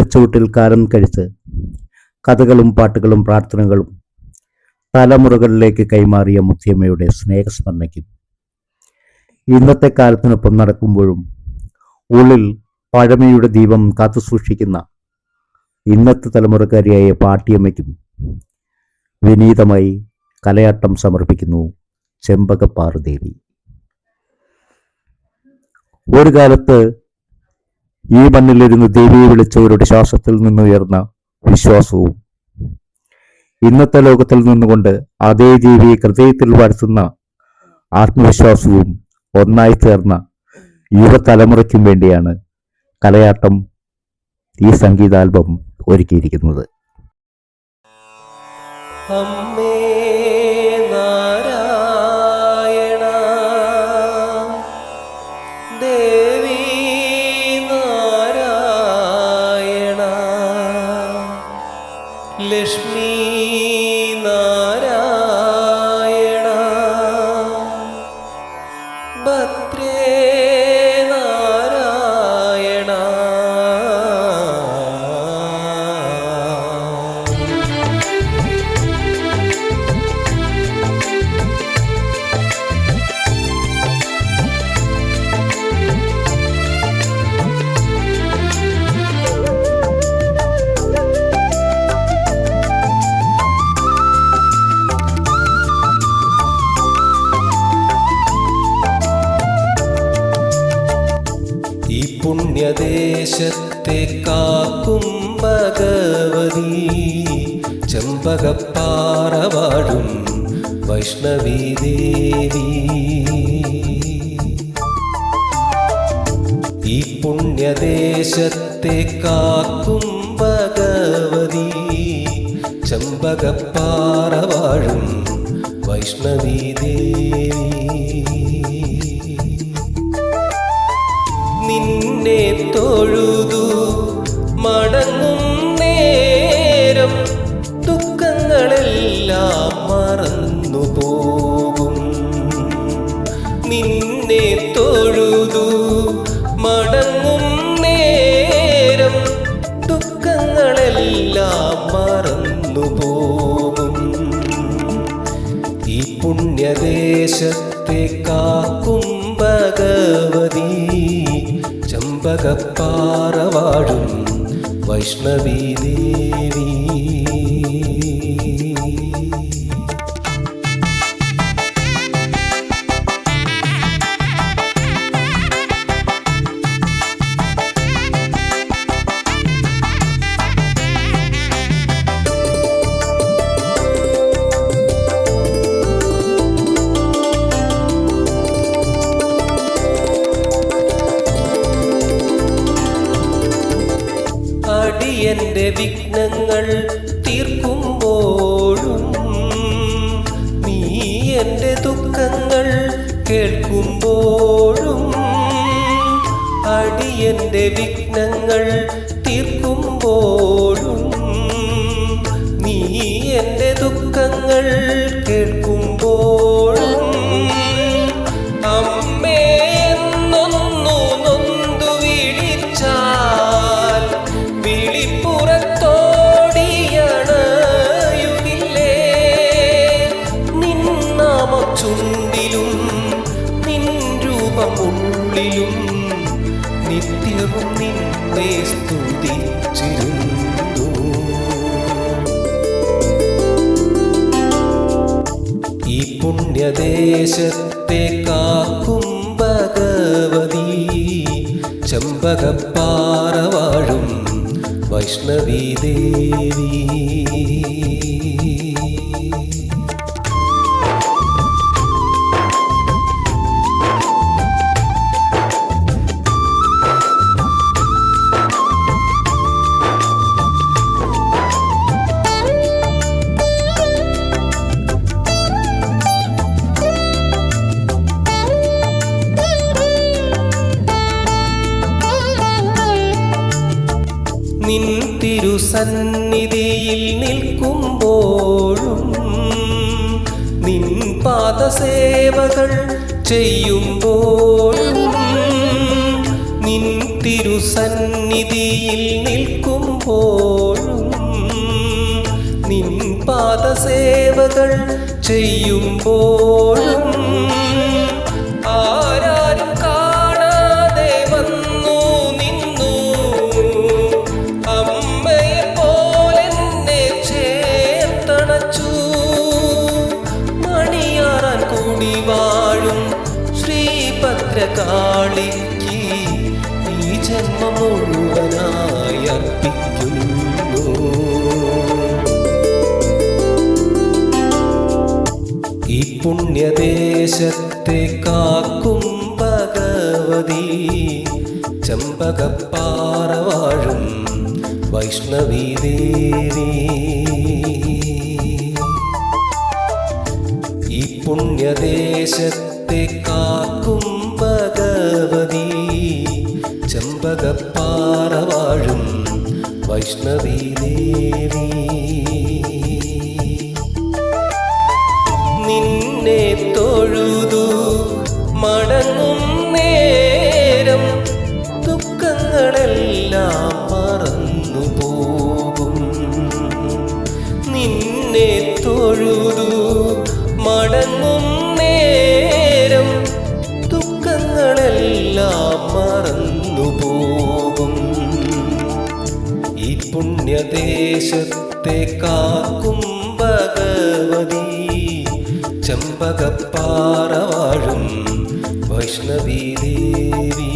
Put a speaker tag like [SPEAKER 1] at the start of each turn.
[SPEAKER 1] ആലമരച്ചുവട്ടിൽ കാലം കഴിച്ച് കഥകളും പാട്ടുകളും പ്രാർത്ഥനകളും തലമുറകളിലേക്ക് കൈമാറിയ മുത്തിയമ്മയുടെ സ്നേഹസ്മരണയ്ക്കും. ഇന്നത്തെ കാലത്തിനൊപ്പം നടക്കുമ്പോഴും ഉള്ളിൽ പഴമയുടെ ദീപം കാത്തുസൂക്ഷിക്കുന്ന ഇന്നത്തെ തലമുറക്കാരിയായ പാട്ടിയമ്മയ്ക്കും വിനീതമായി കലയാട്ടം സമർപ്പിക്കുന്നു ചെമ്പകപ്പാറു ദേവി. ഒരു കാലത്ത് ഈ മണ്ണിലിരുന്ന് ദേവിയെ വിളിച്ചവരുടെ ശ്വാസത്തിൽ നിന്നുയർന്ന വിശ്വാസവും ഇന്നത്തെ ലോകത്തിൽ നിന്നുകൊണ്ട് അതേ ദേവിയെ ഹൃദയത്തിൽ വരുത്തുന്ന ആത്മവിശ്വാസവും ഒന്നായി ചേർന്ന യുവതലമുറയ്ക്കും വേണ്ടിയാണ് കലയാട്ടം ഈ സംഗീതാൽബം ഒരുക്കിയിരിക്കുന്നത്.
[SPEAKER 2] അമ്മേ ലക്ഷ്മി പുണ്യദേശത്തെ കാക്കും ഭഗവതി. ചെമ്പകപ്പാറവാടും വൈഷ്ണവി ദേവി. ഈ പുണ്യദേശത്തെ കാക്കും ഭഗവതി. ചെമ്പകപ്പാറവാഴും വൈഷ്ണവി ദേവി. തൊഴുതു മടങ്ങും നേരം ദുഃഖങ്ങളെല്ലാം മറന്നു പോകും. നിന്നെ തൊഴുതു മടങ്ങും നേരം ദുഃഖങ്ങളെല്ലാം മറന്നു പോകും. ഈ പുണ്യദേശത്തെ കാക്കും ഭഗവതി ചമ്പകപ്പാറവാടും വൈഷ്ണവി ദേവി അടിയന്റെ വിഘ്നങ്ങൾ തീർക്കുമ്പോഴും നീ എന്റെ ദുഃഖങ്ങൾ കേൾക്കുമ്പോഴും അടിയന്റെ വിഘ്നങ്ങൾ തീർക്കുമ്പോഴും നീ എന്റെ ദുഃഖങ്ങൾ കേൾക്കുമ്പോഴും പുണ്യദേശത്തെ കാക്കും ഭഗവതി. ചെമ്പകപ്പാറവാഴും വൈഷ്ണവി ദേവി നിൻ തിരുസന്നിധിയിൽ നിൽക്കുമ്പോഴും നിൻ പാദസേവകൾ ചെയ്യുമ്പോഴും നിൻ തിരുസന്നിധിയിൽ നിൽക്കുമ്പോഴും നിൻ പാദസേവകൾ ചെയ്യുമ്പോഴും ആരാരും പുണ്യദേശത്തെ കാക്കും ഭഗവതി ചമ്പകപ്പാറ വാഴും വൈഷ്ണവീ ദേവി. ഈ പുണ്യദേശത്തെ ചമ്പകപ്പാറ വാഴും വൈഷ്ണവീ ദേവി. നിന്നെ തൊഴുതു മടങ്ങും പുണ്യദേശത്തെ കാക്കും ഭഗവതി. ചമ്പകപ്പാറ വാഴും വൈഷ്ണവീ ദേവി